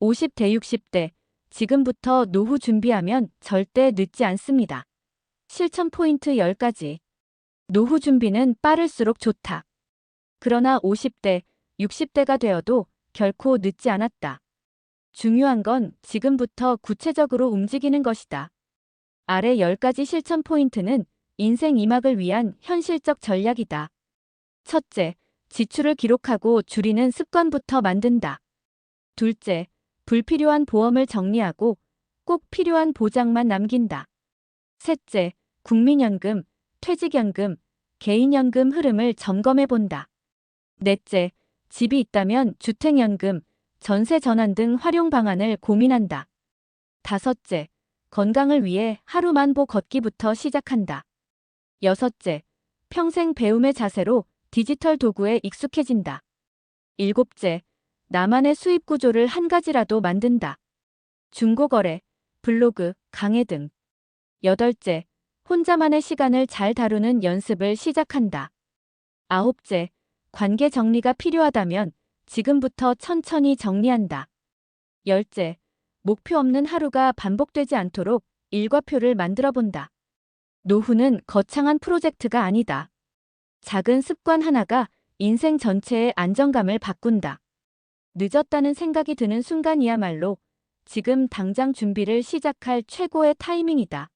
50대 60대 지금부터 노후 준비하면 절대 늦지 않습니다. 실천 포인트 10가지. 노후 준비는 빠를수록 좋다. 그러나 50대, 60대가 되어도 결코 늦지 않았다. 중요한 건 지금부터 구체적으로 움직이는 것이다. 아래 10가지 실천 포인트는 인생 이막을 위한 현실적 전략이다. 첫째, 지출을 기록하고 줄이는 습관부터 만든다. 둘째, 불필요한 보험을 정리하고 꼭 필요한 보장만 남긴다. 셋째, 국민연금, 퇴직연금, 개인연금 흐름을 점검해 본다. 넷째, 집이 있다면 주택연금, 전세 전환 등 활용 방안을 고민한다. 다섯째, 건강을 위해 하루 만 보 걷기부터 시작한다. 여섯째, 평생 배움의 자세로 디지털 도구에 익숙해진다. 일곱째, 나만의 수입 구조를 한 가지라도 만든다. 중고거래, 블로그, 강의 등. 여덟째, 혼자만의 시간을 잘 다루는 연습을 시작한다. 아홉째, 관계 정리가 필요하다면 지금부터 천천히 정리한다. 열째, 목표 없는 하루가 반복되지 않도록 일과표를 만들어 본다. 노후는 거창한 프로젝트가 아니다. 작은 습관 하나가 인생 전체의 안정감을 바꾼다. 늦었다는 생각이 드는 순간이야말로 지금 당장 준비를 시작할 최고의 타이밍이다.